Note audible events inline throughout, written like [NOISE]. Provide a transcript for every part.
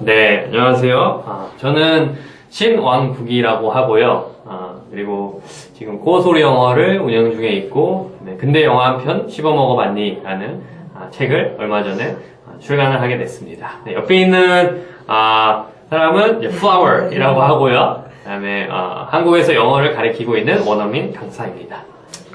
네, 안녕하세요. 아, 저는 신왕국이라고 하고요. 아, 그리고 지금 고소리 영어를 운영 중에 있고, 네, 근대 영화 한 편 씹어먹어봤니? 라는 아, 책을 얼마 전에 아, 출간을 하게 됐습니다. 네, 옆에 있는 아, 사람은 이제 Flower이라고 하고요. 그 다음에 한국에서 영어를 가르치고 있는 원어민 강사입니다.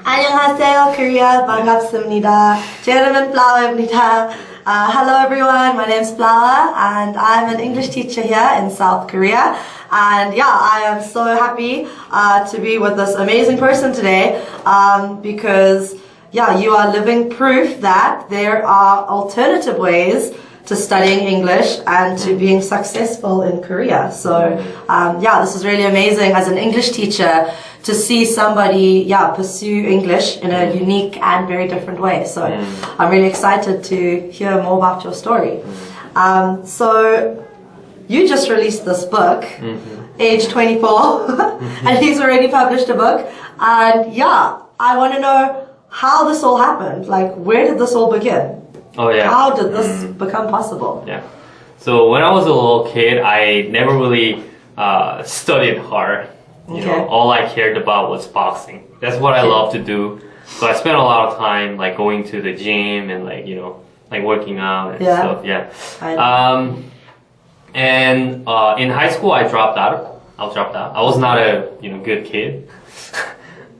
안녕하세요, Korea. 반갑습니다. 제 이름은 Flower입니다. Uh, hello, everyone. My name is Flower, and I'm an English teacher here in South Korea. And yeah, I am so happy uh, to be with this amazing person today um, because yeah, you are living proof that there are alternative ways to studying English and to mm. being successful in Korea. So mm. um, yeah, this is really amazing as an English teacher to see somebody yeah pursue English in a mm. unique and very different way. So I'm really excited to hear more about your story. Um, so you just released this book, mm-hmm. age 24, [LAUGHS] and he's already published a book. And yeah, I want to know how this all happened. Like, where did this all begin? Oh yeah. How did this become possible? Yeah. So when I was a little kid, I never really uh, studied hard. You Okay. know, all I cared about was boxing. That's what I love to do. So I spent a lot of time like going to the gym and like you know like working out and Yeah. stuff. Yeah. I- Um, and uh, in high school, I dropped out. I was dropped out. I was not a you know good kid.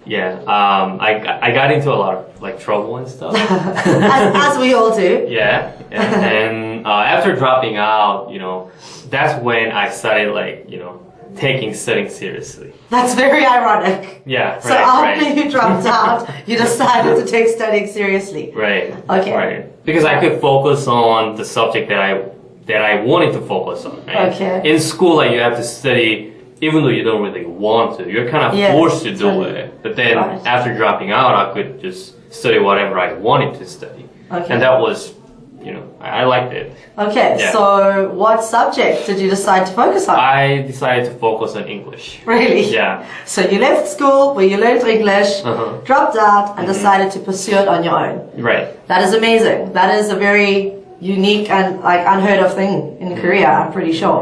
Yeah. Um, I I got into a lot of like trouble and [LAUGHS] stuff. as, as we all do. [LAUGHS] Yeah, and uh, after dropping out, you know, that's when I started like, you know, taking studying seriously. That's very ironic. Yeah, So after right, you dropped out, you decided to take studying seriously. right. Okay. Right. Because I could focus on the subject that I that I wanted to focus on. Right? Okay. In school, like you have to study. Even though you don't really want to, you're kind of Yes, forced to do totally. it. But then Right. after dropping out, I could just study whatever I wanted to study. Okay. And that was, you know, I, liked it. Okay, Yeah. so what subject did you decide to focus on? I decided to focus on English. really? Yeah. So you left school where you learned English, Uh-huh. dropped out, and decided to pursue it on your own. Right. That is amazing. That is a very unique and like unheard of thing in Korea. I'm pretty sure,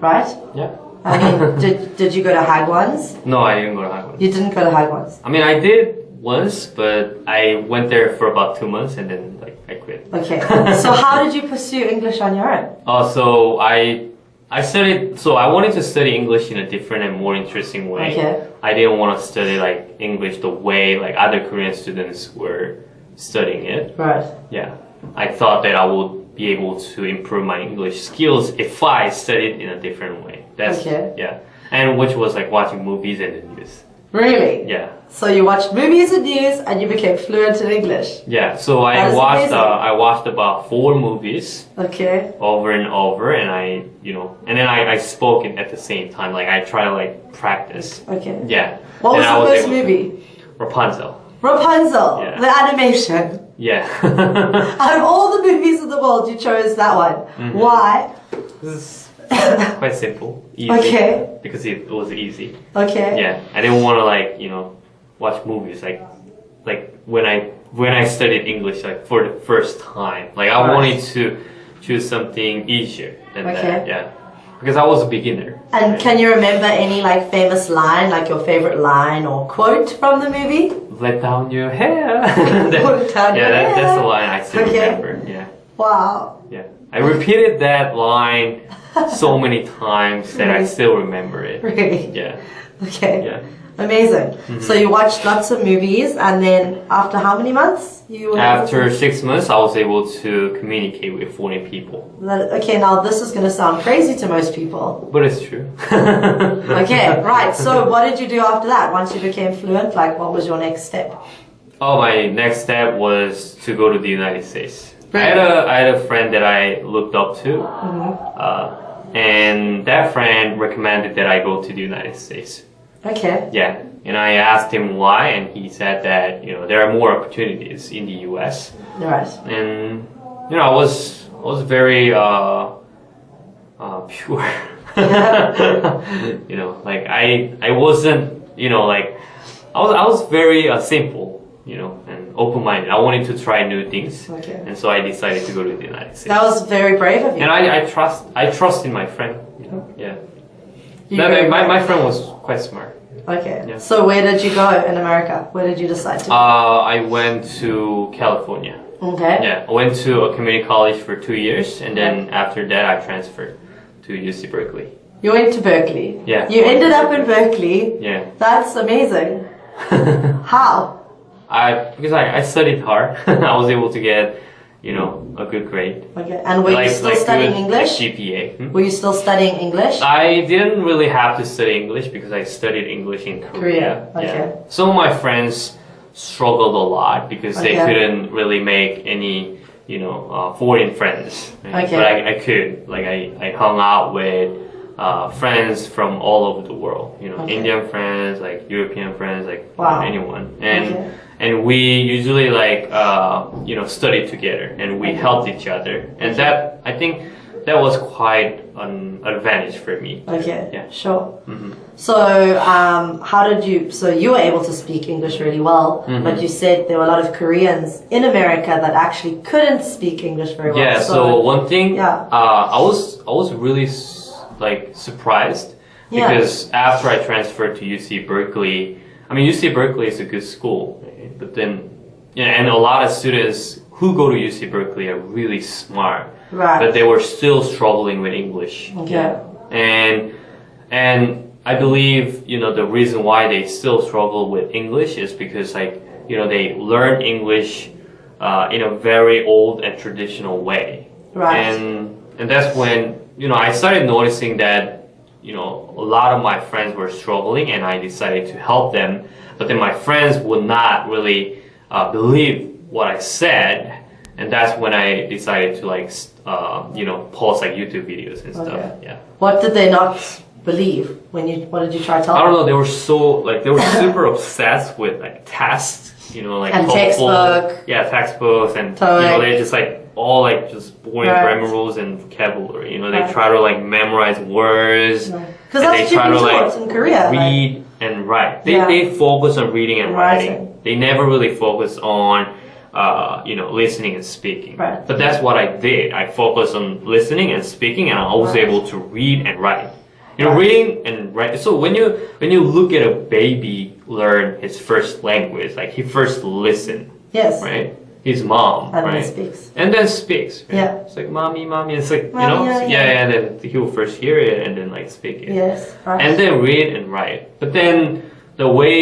right? Yeah. I mean, [LAUGHS] did did you go to Hagwons? no, I didn't go to Hagwon. You didn't go to Hagwons. I mean, I did once, but I went there for about two months and then like I quit. Okay. [LAUGHS] so how did you pursue English on your own? Uh, so I I studied. So I wanted to study English in a different and more interesting way. Okay. I didn't want to study like English the way like other Korean students were studying it. Right. Yeah. I thought that I would be able to improve my English skills if I studied in a different way. That's Okay. yeah. And which was like watching movies and the news. Really? Yeah. So you watched movies and news, and you became fluent in English. Yeah. So I watched uh, I watched about four movies Okay. over and over and I you know and then I, I spoke at the same time. Like I try to like practice. Okay. Yeah. What was And I the first movie? Rapunzel. Rapunzel, Yeah. the animation. Yeah. [LAUGHS] Out of all the movies in the world, you chose that one. Mm-hmm. Why? this is quite simple. Easy. Okay. Because it was easy. Okay. Yeah, I didn't want to like you know watch movies like like when I when I studied English like for the first time. Like I Right. wanted to choose something easier than Okay. that. Yeah, because I was a beginner. And can you remember any like famous line, like your favorite line or quote from the movie? let down your hair. [LAUGHS] That- Let [LAUGHS] down yeah, your that, that's the hair. line I still Okay. remember. Yeah, Wow. I repeated that line so [LAUGHS] many times that I still remember it. Really? Yeah, Okay. yeah. Amazing. Mm-hmm. So you watched lots of movies, and then after how many months you After six months, I was able to communicate with foreign people. That- Okay, now this is going to sound crazy to most people. But it's true. [LAUGHS] Okay, right. So what did you do after that? Once you became fluent, like what was your next step? Oh, my next step was to go to the United States. I had a I had a friend that I looked up to, uh, and that friend recommended that I go to the United States. Okay. Yeah, and I asked him why, and he said that you know there are more opportunities in the U.S. Right. and you know I was I was very uh, uh, pure. [LAUGHS] [LAUGHS] you know, like I I wasn't you know like I was I was very uh, simple. You know, and open-minded. I wanted to try new things, Okay. and so I decided to go to the United States. That was very brave of you. and I, I trust I trust in my friend. You know? Yeah. You very my, my friend was quite smart. Okay. Yeah. So where did you go in America? Where did you decide to? Uh, I went to California. okay. Yeah, I went to a community college for two years, and then after that, I transferred to UC Berkeley. You went to Berkeley. Yeah. You ended up in Berkeley. Yeah. That's amazing. [LAUGHS] How? I because I, I studied hard, [LAUGHS] I was able to get, you know, a good grade. Okay. And were you still studying good, English? Like GPA. Hmm? Were you still studying English? I didn't really have to study English because I studied English in Korea. Korea, okay. Yeah. Some of my friends struggled a lot because they couldn't really make any, you know, uh, foreign friends. right? Okay. But I, I could. Like I, I hung out with uh, friends from all over the world. You know, Okay. Indian friends, like European friends, like Wow. anyone. And Okay. And we usually like uh, you know study together and we helped each other. And that I think that was quite an advantage for me. Okay. Yeah. Sure. Mhm. So, um, how did you? So you were able to speak English really well, Mhm. but you said there were a lot of Koreans in America that actually couldn't speak English very well. Yeah. So, one thing, Yeah. uh, I was I was really like surprised Yeah. because after I transferred to UC Berkeley, I mean UC Berkeley is a good school, right? but then yeah, and a lot of students who go to UC Berkeley are really smart, right. but they were still struggling with English. Okay. and and I believe you know the reason why they still struggle with English is because like you know they learn English uh, in a very old and traditional way, Right. and and that's when you know I started noticing that you know a lot of my friends were struggling, and I decided to help them, but then my friends would not really uh, believe what I said. And that's when I decided to like, uh, you know, post like YouTube videos and stuff. Okay. Yeah. What did they not believe when you? What did you try to tell them? I don't know. They were so like they were [LAUGHS] super obsessed with like tests, you know, like And textbook. yeah, textbooks, and you know they just like all like just boring Right. grammar rules and vocabulary. You know, they Right. try to like memorize words. Because that's they try to, like, in Korea. like- Read and write. They Yeah. they focus on reading and Writing. writing. They never really focus on. Uh, you know, listening and speaking. Right. But that's what I did. I focused on listening and speaking, and I was Right. able to read and write. You know, reading and writing. So when you when you look at a baby learn his first language, like he first listen, yes. right? His mom, And right? then speaks. and then speaks. Right? Yeah. It's like mommy, mommy. It's like Mommy, you know, yeah, yeah, yeah. And then he will first hear it and then like speak it, Yes. Right. and then read and write. But then the way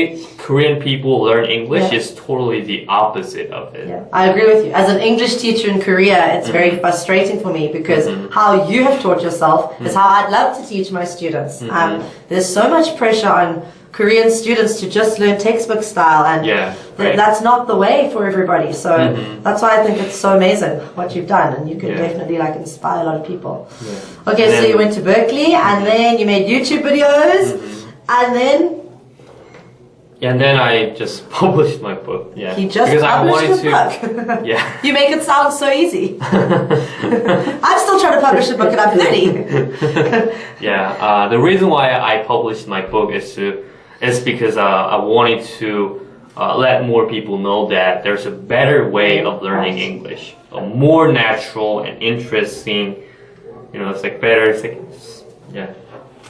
Korean people learn English Yeah. is totally the opposite of it. Yeah, I agree with you. As an English teacher in Korea, it's very frustrating for me because Mhm. how you have taught yourself is how I'd love to teach my students. Mm-hmm. Um, there's so much pressure on Korean students to just learn textbook style, and Yeah, th- right. that's not the way for everybody. So Mhm. that's why I think it's so amazing what you've done, and you can Yeah. definitely like inspire a lot of people. Yeah. Okay, And so you went to Berkeley, and then you made YouTube videos, Mm-hmm. and then And then I just [LAUGHS] published my book. Yeah, he just because I published wanted a to. book. [LAUGHS] Yeah. you make it sound so easy. [LAUGHS] I'm still trying to publish a book and I'm 30. yeah, uh, the reason why I published my book is to is because uh, I wanted to uh, let more people know that there's a better way of learning English, a more natural and interesting. You know, it's like better. It's like it's- yeah,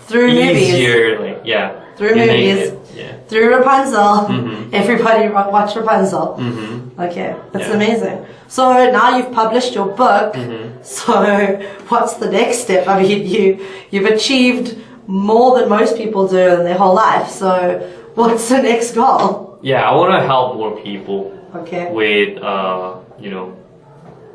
Through movies. Like yeah, Through you movies. Yeah. through Rapunzel. Mhm. [LAUGHS] Everybody watch Rapunzel. Mm-hmm. Okay, that's Yeah. amazing. So now you've published your book. Mm-hmm. [LAUGHS] So what's the next step? I mean, you you've achieved more than most people do in their whole life. So what's the next goal? Yeah, I want to help more people Okay. with uh, you know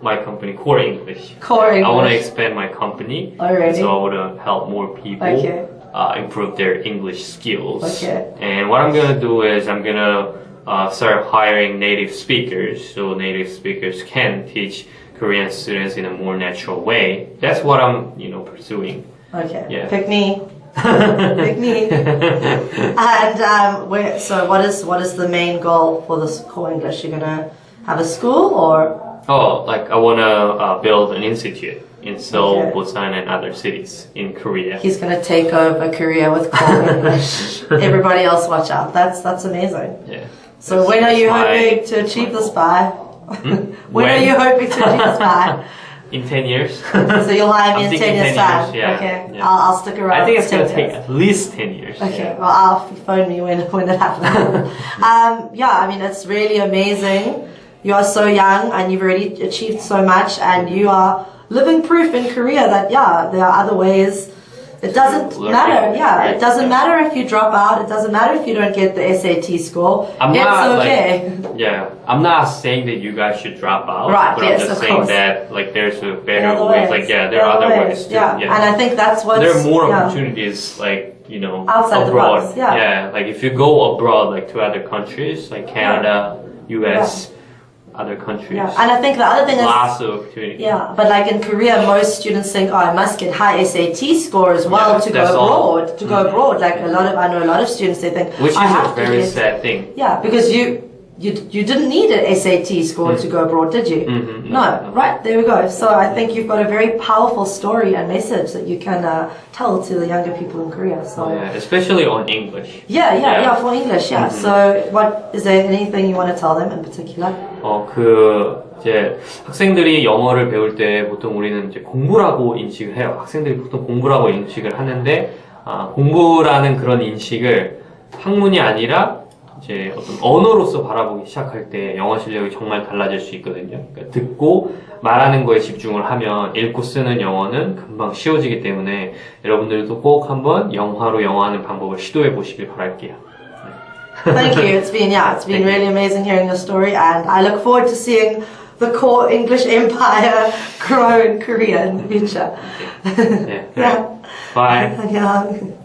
my company Core English. Core English. I want to expand my company, Alrighty. so I want to help more people Okay. uh, improve their English skills. Okay. And what I'm gonna do is I'm gonna uh, start hiring native speakers, so native speakers can teach Korean students in a more natural way. That's what I'm you know pursuing. Okay. Yeah. Pick me. [LAUGHS] Pick me. And um, where, so what is what is the main goal for this core English? You're gonna have a school or Oh, like I wanna uh, build an institute in Seoul, Okay. Busan, and other cities in Korea. he's gonna take over Korea with core [LAUGHS] English? Everybody else, watch out. That's that's amazing. Yeah. So That's- when are you that's my- hoping to achieve this by? Hmm? [LAUGHS] When, are you hoping to achieve the spy? In 10 years? [LAUGHS] So you'll have me in thinking 10 years 10 time. yeah, okay, yeah. I'll, I'll stick around. I think it's gonna take at least 10 years. Okay, yeah. well, I'll phone me when, when it happens. [LAUGHS] um, yeah, I mean, it's really amazing. You are so young and you've already achieved so much, and you are living proof in Korea that, yeah, there are other ways. It doesn't Learning, matter, yeah, right? it doesn't matter if you drop out, it doesn't matter if you don't get the SAT score. I'm it's not, like, okay. Yeah, I'm not saying that you guys should drop out, Right, but yes, I'm just of saying course. that like there's a There better are other ways. Like yeah, there are other ways. too. Yeah. and I think that's what's there are more yeah. opportunities like you know Outside the abroad. box, yeah. like if you go abroad like to other countries like Canada, US, other countries. Yeah, and I think the other thing is. lots of opportunities. Yeah, but like in Korea, most students think, oh, I must get high SAT score as well Yeah, to go that's all. abroad. To go mm-hmm. abroad, like a lot of I know a lot of students they think, Which is I a have to very sad thing. yeah because you you you didn't need an SAT score to go abroad, did you? Mhm, No, no, right there we go. So I think you've got a very powerful story and message that you can uh, tell to the younger people in Korea. So. Yeah, especially on English. Yeah, yeah, Yeah. yeah, for English, yeah. Mhm. So, what is there anything you want to tell them in particular? 어, 그, 이제 학생들이 영어를 배울 때 보통 우리는 이제 공부라고 인식을 해요. 학생들이 보통 공부라고 인식을 하는데, 아, 공부라는 그런 인식을 학문이 아니라 이제 어떤 언어로서 바라보기 시작할 때 영어 실력이 정말 달라질 수 있거든요. 그러니까 듣고 말하는 거에 집중을 하면 읽고 쓰는 영어는 금방 쉬워지기 때문에 여러분들도 꼭 한번 영화로 영어하는 방법을 시도해 보시길 바랄게요. Thank you. It's been yeah, it's been really amazing hearing your story, and I look forward to seeing the core English empire grow in Korea in the future. 네, yeah. Bye. yeah.